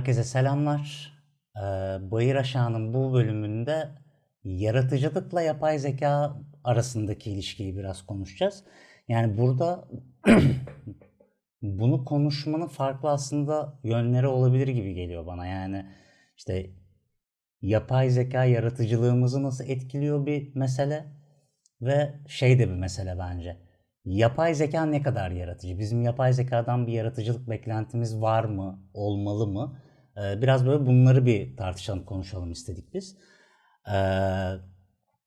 Herkese selamlar. Ee, Bayır Aşağı'nın bu bölümünde yaratıcılıkla yapay zeka arasındaki ilişkiyi biraz konuşacağız. Yani burada bunu konuşmanın farklı aslında yönleri olabilir gibi geliyor bana. Yani işte yapay zeka yaratıcılığımızı nasıl etkiliyor bir mesele ve şey de bir mesele bence. Yapay zeka ne kadar yaratıcı? Bizim yapay zekadan bir yaratıcılık beklentimiz var mı? Olmalı mı? Ee, biraz böyle bunları bir tartışalım, konuşalım istedik biz. Ee,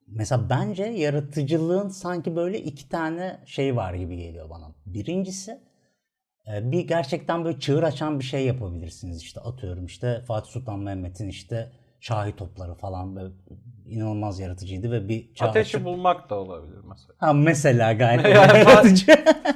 mesela bence yaratıcılığın sanki böyle iki tane şey var gibi geliyor bana. Birincisi e, bir gerçekten böyle çığır açan bir şey yapabilirsiniz. İşte atıyorum işte Fatih Sultan Mehmet'in işte şahi topları falan böyle inanılmaz yaratıcıydı ve bir çağ Ateşi açıp- bulmak da olabilir mesela. Ha mesela gayet Yani yaratıcı.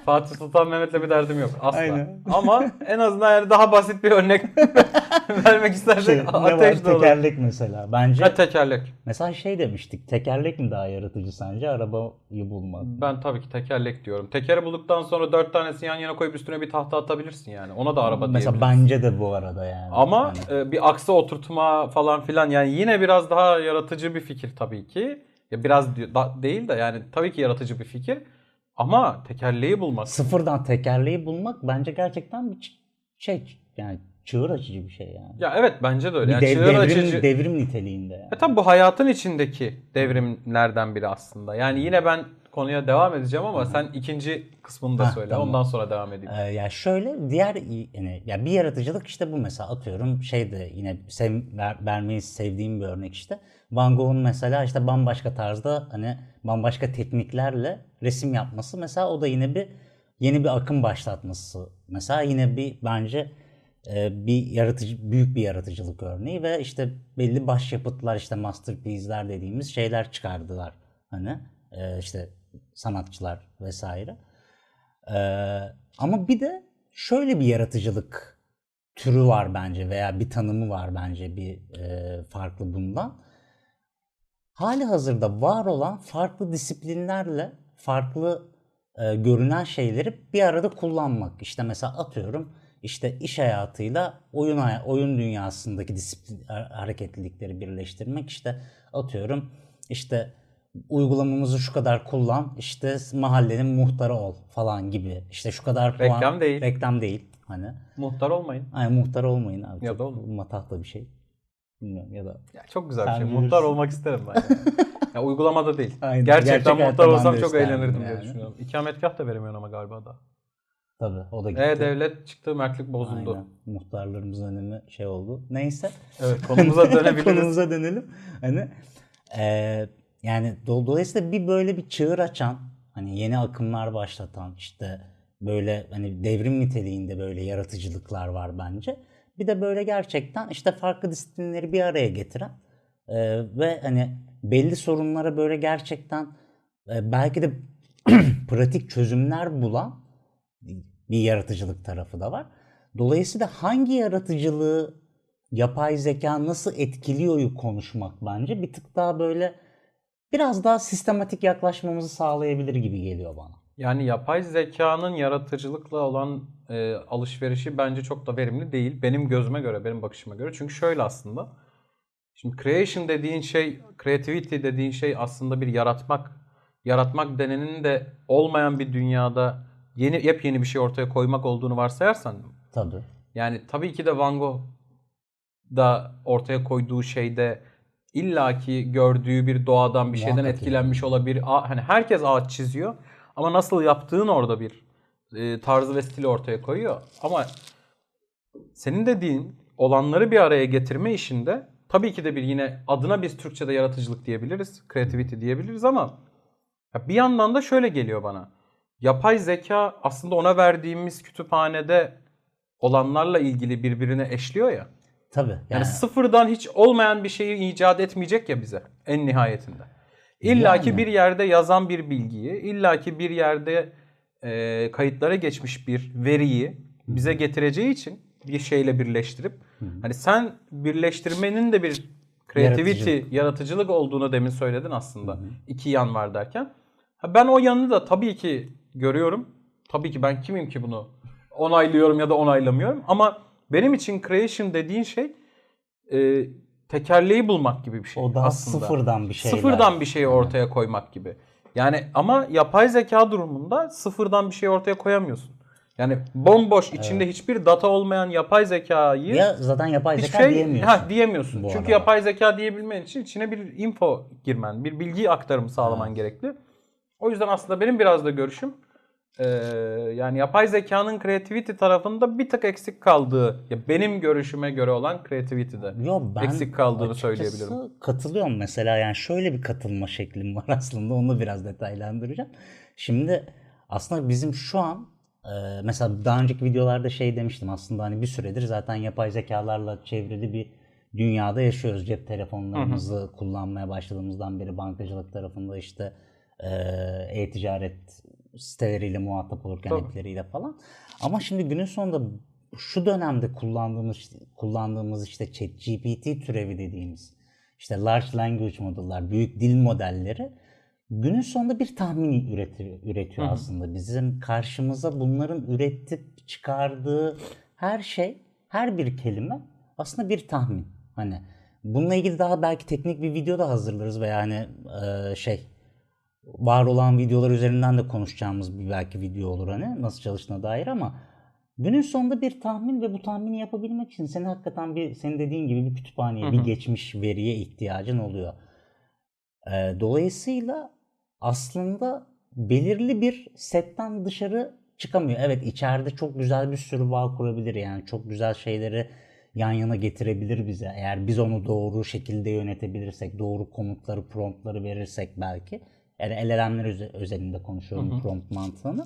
Fatih Sultan Mehmet'le bir derdim yok asla. Aynen. Ama en azından yani daha basit bir örnek vermek istersek Şey, ateş de olur. Tekerlek mesela. Bence Ha, tekerlek. mesela şey demiştik. Tekerlek mi daha yaratıcı sence arabayı bulmak? Ben tabii ki tekerlek diyorum. Tekeri bulduktan sonra dört tanesini yan yana koyup üstüne bir tahta atabilirsin yani. Ona da araba Mesela bence de bu arada yani. Ama Yani e, bir aksa oturtma falan filan yani yine biraz daha yaratıcı bir fikir tabii ki. Ya biraz değil de yani tabii ki yaratıcı bir fikir. Ama tekerleği bulmak. sıfırdan tekerleği bulmak bence gerçekten bir şey yani çığır açıcı bir şey yani. Ya evet bence de öyle. bir Yani dev- devrim, açıcı- devrim niteliğinde yani. E tabi bu hayatın içindeki devrimlerden biri aslında. Yani yine ben konuya devam edeceğim ama sen ikinci kısmını da Hah, söyle. tamam. Ondan sonra devam edeyim. Ee, ya şöyle diğer yani ya bir yaratıcılık işte bu mesela atıyorum şey de yine sev, ver- vermeyi sevdiğim bir örnek işte. Van Gogh'un mesela işte bambaşka tarzda hani bambaşka tekniklerle resim yapması mesela o da yine bir yeni bir akım başlatması. Mesela yine bir bence bir yaratıcı büyük bir yaratıcılık örneği ve işte belli başyapıtlar işte masterpiece'ler dediğimiz şeyler çıkardılar. Hani e, işte sanatçılar vesaire. Ee, ama bir de şöyle bir yaratıcılık türü var bence veya bir tanımı var bence bir e, farklı bundan. Hali hazırda var olan farklı disiplinlerle farklı e, görünen şeyleri bir arada kullanmak. İşte mesela atıyorum işte iş hayatıyla oyun oyun dünyasındaki disiplin ha- hareketlilikleri birleştirmek. İşte atıyorum işte uygulamamızı şu kadar kullan işte mahallenin muhtarı ol falan gibi. İşte şu kadar puan. Reklam değil. Reklam değil hani. Muhtar olmayın. Ay muhtar olmayın abi. Ya da olun. matah da bir şey. Bilmiyorum ya da Ya çok güzel bir şey. bilirsin. Muhtar olmak isterim ben. yani. ya uygulamada değil. Aynen. Gerçekten Gerçek muhtar olsam çok eğlenirdim diye yani. düşünüyorum. İkametgah da veremiyorsun ama galiba da. Tabii o da gitti. E-Devlet çıktı, mertlik bozuldu. Aynen. Muhtarlarımızın önemi şey oldu. Neyse. Evet konumuza dönebiliriz. Konumuza dönelim. Hani eee, yani do- dolayısıyla bir böyle bir çığır açan, hani yeni akımlar başlatan işte böyle hani devrim niteliğinde böyle yaratıcılıklar var bence. Bir de böyle gerçekten işte farklı disiplinleri bir araya getiren eee, ve hani belli sorunlara böyle gerçekten e, belki de pratik çözümler bulan bir yaratıcılık tarafı da var. Dolayısıyla hangi yaratıcılığı yapay zeka nasıl etkiliyoryu konuşmak bence bir tık daha böyle biraz daha sistematik yaklaşmamızı sağlayabilir gibi geliyor bana. Yani yapay zekanın yaratıcılıkla olan e, alışverişi bence çok da verimli değil. Benim gözüme göre, benim bakışıma göre. Çünkü şöyle aslında. Şimdi creation dediğin şey, creativity dediğin şey aslında bir yaratmak. Yaratmak denenin de olmayan bir dünyada yeni yepyeni bir şey ortaya koymak olduğunu varsayarsan Tabii. yani tabii ki de Van Gogh da ortaya koyduğu şeyde illaki gördüğü bir doğadan bir şeyden Muhakkak etkilenmiş olabilir. A- Hani herkes ağaç çiziyor ama nasıl yaptığın orada bir e, tarzı ve stili ortaya koyuyor. Ama senin dediğin olanları bir araya getirme işinde tabii ki de bir yine adına biz Türkçe'de yaratıcılık diyebiliriz, creativity diyebiliriz ama bir yandan da şöyle geliyor bana. Yapay zeka aslında ona verdiğimiz kütüphanede olanlarla ilgili birbirine eşliyor ya. Tabii. Yani, Yani sıfırdan hiç olmayan bir şeyi icat etmeyecek ya bize en nihayetinde. İlla ki Yani. bir yerde yazan bir bilgiyi, illa ki bir yerde e, kayıtlara geçmiş bir veriyi bize getireceği için bir şeyle birleştirip hani sen birleştirmenin de bir creativity, Yaratıcılık. yaratıcılık, olduğunu demin söyledin aslında. İki yan var derken. Ha, ben o yanını da tabii ki görüyorum. Tabii ki ben kimim ki bunu onaylıyorum ya da onaylamıyorum ama benim için creation dediğin şey e, tekerleği bulmak gibi bir şey O daha aslında. sıfırdan bir şeyler. Sıfırdan bir şeyi ortaya koymak gibi. Yani ama yapay zeka durumunda sıfırdan bir şey ortaya koyamıyorsun. Yani bomboş içinde hiçbir data olmayan yapay zekayı Ya zaten yapay zeka şey diyemiyorsun. ha, diyemiyorsun. bu Çünkü arada. yapay zeka diyebilmen için içine bir info girmen, bir bilgi aktarımı sağlaman gerekli. O yüzden aslında benim biraz da görüşüm eee, yani yapay zekanın creativity tarafında bir tık eksik kaldığı, ya benim görüşüme göre olan creativity'de Yo, ben eksik kaldığını söyleyebilirim. Katılıyorum mesela yani şöyle bir katılma şeklim var aslında onu biraz detaylandıracağım. Şimdi aslında bizim şu an e, mesela daha önceki videolarda şey demiştim aslında hani bir süredir zaten yapay zekalarla çevrili bir dünyada yaşıyoruz. Cep telefonlarımızı kullanmaya başladığımızdan beri bankacılık tarafında işte e, e-ticaret siteleriyle muhatap olurken Tabii. app'leriyle falan. Ama şimdi günün sonunda şu dönemde kullandığımız kullandığımız işte ChatGPT türevi dediğimiz işte large language model'lar, büyük dil modelleri günün sonunda bir tahmin üretiyor, üretiyor aslında. Bizim karşımıza bunların üretip çıkardığı her şey, her bir kelime aslında bir tahmin. Hani bununla ilgili daha belki teknik bir video da hazırlarız veya hani e, şey var olan videolar üzerinden de konuşacağımız bir belki video olur hani nasıl çalıştığına dair ama günün sonunda bir tahmin ve bu tahmini yapabilmek için senin hakikaten bir senin dediğin gibi bir kütüphaneye, bir geçmiş veriye ihtiyacın oluyor. Ee, dolayısıyla aslında belirli bir setten dışarı çıkamıyor. Evet içeride çok güzel bir sürü bağ kurabilir yani çok güzel şeyleri yan yana getirebilir bize. Eğer biz onu doğru şekilde yönetebilirsek, doğru komutları, promptları verirsek belki. Yani LLM'ler öze- özelinde konuşuyorum prompt mantığını.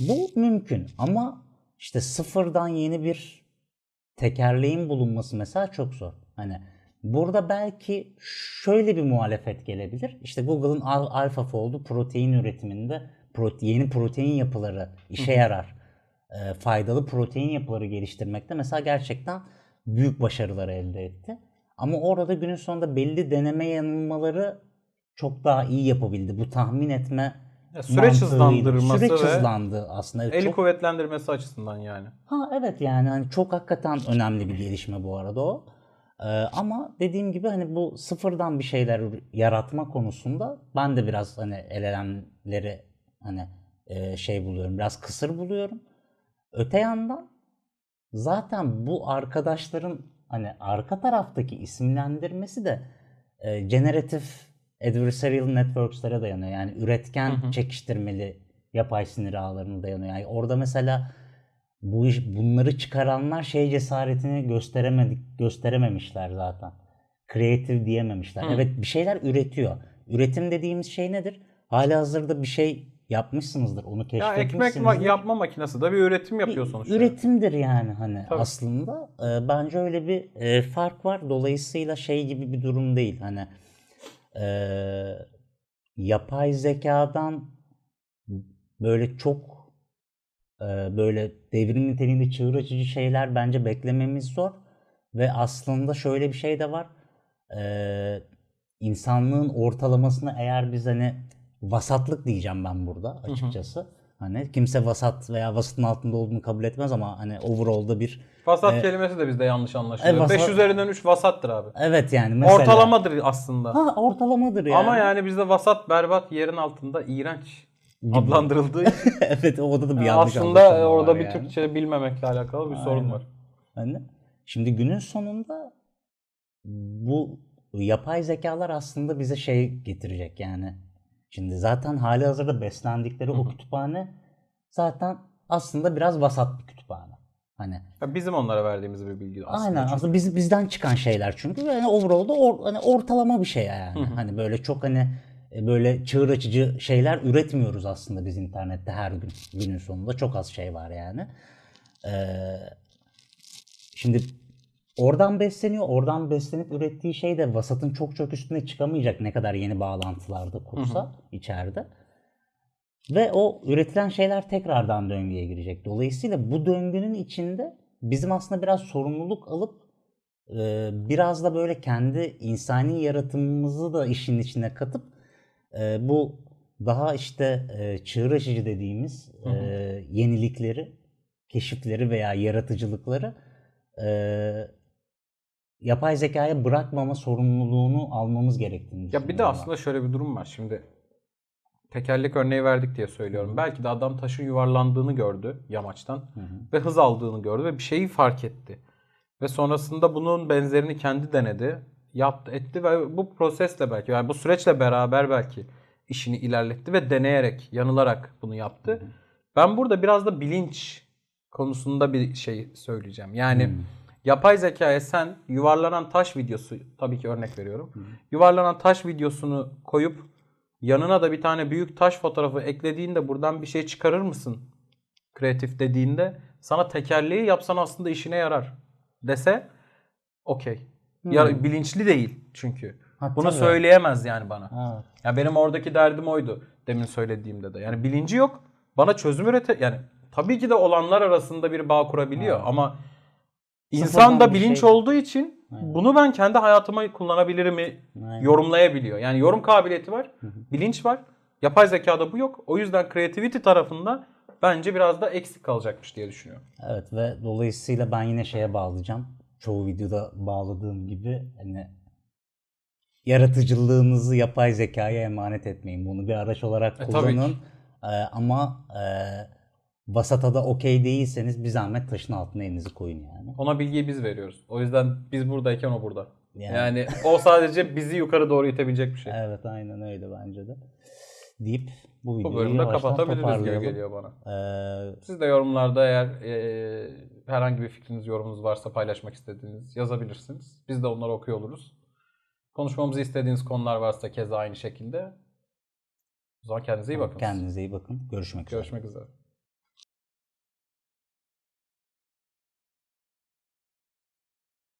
Bu mümkün ama işte sıfırdan yeni bir tekerleğin bulunması mesela çok zor. Hani burada belki şöyle bir muhalefet gelebilir. İşte Google'ın Al- AlphaFold'u protein üretiminde prote- yeni protein yapıları işe yarar. e, faydalı protein yapıları geliştirmekte mesela gerçekten büyük başarılar elde etti. Ama orada günün sonunda belli deneme yanılmaları çok daha iyi yapabildi. Bu tahmin etme Ya süreç hızlandırması Süreç ve hızlandı aslında. Evet, Eli çok- kuvvetlendirmesi açısından yani. Ha evet yani hani çok hakikaten önemli bir gelişme bu arada o. Ee, ama dediğim gibi hani bu sıfırdan bir şeyler yaratma konusunda ben de biraz hani LLM'leri hani e, şey buluyorum. Biraz kısır buluyorum. Öte yandan zaten bu arkadaşların hani arka taraftaki isimlendirmesi de e, generative adversarial networks'lere dayanıyor. Yani üretken çekiştirmeli yapay sinir ağlarına dayanıyor. Yani orada mesela bu iş bunları çıkaranlar şey cesaretini gösteremedik gösterememişler zaten. Creative diyememişler. Evet bir şeyler üretiyor. Üretim dediğimiz şey nedir? Hala hazırda bir şey yapmışsınızdır. Onu Ya keşfetmişsinizdir. ekmek ma- yapma makinesi de bir üretim yapıyor sonuçta. Üretimdir yani hani Tabii. aslında. Ee, bence öyle bir e, fark var. Dolayısıyla şey gibi bir durum değil. Hani e, yapay zekadan böyle çok e, böyle devrim niteliğinde çığır açıcı şeyler bence beklememiz zor. Ve aslında şöyle bir şey de var. E, insanlığın ortalamasını eğer biz hani vasatlık diyeceğim ben burada açıkçası. Hani kimse vasat veya vasatın altında olduğunu kabul etmez ama hani overall'da bir Vasat kelimesi de bizde yanlış anlaşılıyor. E, vasat- 5 üzerinden 3 vasattır abi. evet yani mesela Ortalamadır aslında. Ha ortalamadır yani. Ama yani bizde vasat berbat yerin altında iğrenç adlandırıldığı için evet orada da bir yanlış aslında anlaşılma orada var bir yani. Türkçe bilmemekle alakalı bir sorun Aynen. var. Hani şimdi günün sonunda bu yapay zekalar aslında bize şey getirecek yani. Şimdi zaten hali hazırda beslendikleri o kütüphane zaten aslında biraz vasat bir kütüphane. Hani Ya bizim onlara verdiğimiz bir bilgi aslında. aynen Çünkü aslında biz, bizden çıkan şeyler çünkü yani overall'da or, hani ortalama bir şey yani. Hani böyle çok hani e, böyle çığır açıcı şeyler üretmiyoruz aslında biz internette her gün. Günün sonunda çok az şey var yani. Ee, şimdi oradan besleniyor. Oradan beslenip ürettiği şey de vasatın çok çok üstüne çıkamayacak ne kadar yeni bağlantılarda kursa içeride. Ve o üretilen şeyler tekrardan döngüye girecek. Dolayısıyla bu döngünün içinde bizim aslında biraz sorumluluk alıp e, biraz da böyle kendi insani yaratımımızı da işin içine katıp e, bu daha işte e, çığır açıcı dediğimiz e, yenilikleri, keşifleri veya yaratıcılıkları e, yapay zekaya bırakmama sorumluluğunu almamız gerektiğini Ya bir de ben. aslında şöyle bir durum var. Şimdi tekerlek örneği verdik diye söylüyorum. Belki de adam taşın yuvarlandığını gördü yamaçtan ve hız aldığını gördü ve bir şeyi fark etti. Ve sonrasında bunun benzerini kendi denedi, yaptı, etti ve bu prosesle belki yani bu süreçle beraber belki işini ilerletti ve deneyerek, yanılarak bunu yaptı. Ben burada biraz da bilinç konusunda bir şey söyleyeceğim. Yani yapay zekaya sen yuvarlanan taş videosu tabii ki örnek veriyorum. Yuvarlanan taş videosunu koyup yanına da bir tane büyük taş fotoğrafı eklediğinde buradan bir şey çıkarır mısın? Kreatif dediğinde sana tekerleği yapsan aslında işine yarar dese okey. Ya bilinçli değil çünkü. Ha, Bunu söyleyemez yani bana. Evet. Ya benim oradaki derdim oydu demin söylediğimde de. Yani bilinci yok. Bana çözüm ürete yani tabii ki de olanlar arasında bir bağ kurabiliyor ama insan da bir bilinç şey- olduğu için bunu ben kendi hayatıma kullanabilirim mi Aynen. yorumlayabiliyor. Yani yorum kabiliyeti var, bilinç var. Yapay zekada bu yok. O yüzden creativity tarafında bence biraz da eksik kalacakmış diye düşünüyorum. Evet ve dolayısıyla ben yine şeye bağlayacağım. Çoğu videoda bağladığım gibi hani yaratıcılığınızı yapay zekaya emanet etmeyin. Bunu bir araç olarak E, kullanın. Ee, ama e, vasatada okey değilseniz bir zahmet taşın altına elinizi koyun yani. Ona bilgiyi biz veriyoruz. O yüzden biz buradayken o burada. Yani. Yani, o sadece bizi yukarı doğru itebilecek bir şey. Evet aynen öyle bence de. Deyip bu Bu videoyu bölümde yavaştan kapatabiliriz gibi geliyor bana. Ee, Siz de yorumlarda eğer e, herhangi bir fikriniz, yorumunuz varsa paylaşmak istediğiniz yazabilirsiniz. Biz de onları okuyor oluruz. Konuşmamızı istediğiniz konular varsa keza aynı şekilde. O zaman kendinize iyi bakın. kendinize iyi bakın. Görüşmek üzere. Görüşmek üzere.